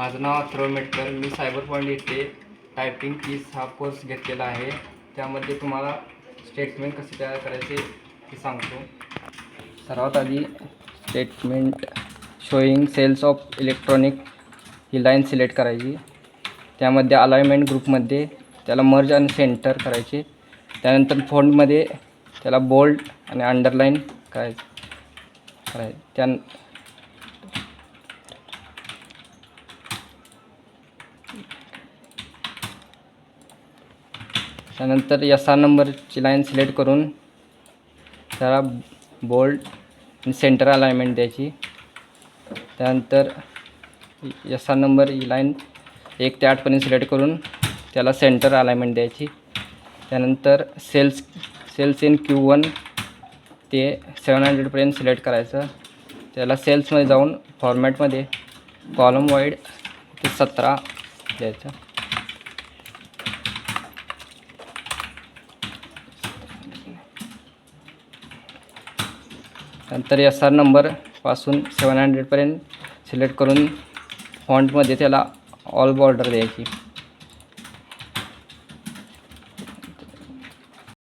माझं नाव अथर्व मेटकर मी सायबर पॉईंट येथे टायपिंग कीज हा कोर्स घेतलेला आहे. त्यामध्ये तुम्हाला स्टेटमेंट कसे तयार करायचे ते सांगतो. सर्वात आधी statement showing sales of electronic he line select करायची. त्यामध्ये अलाइनमेंट ग्रुपमध्ये त्याला मर्ज आणि सेंटर करायचे. त्यानंतर फोनमध्ये त्याला बोल्ड आणि अंडरलाईन करायचं करायचं त्या त्यानंतर या आर नंबरची लाईन सिलेक्ट करून त्याला बोल्ड सेंटर अलाइनमेंट द्यायची. त्यानंतर या आर नंबर ही लाईन एक ते आठपर्यंत सिलेक्ट करून त्याला सेंटर अलाइनमेंट द्यायची. त्यानंतर cells cells in Q one ते सेवन हंड्रेडपर्यंत सिलेक्ट करायचं. त्याला सेल्समध्ये जाऊन फॉर्मॅटमध्ये कॉलम वाईड ते सतरा द्यायचं. नंतर एस आर नंबरपासून सेवन हंड्रेडपर्यंत सिलेक्ट करून फॉन्टमध्ये त्याला ऑल बॉर्डर द्यायची.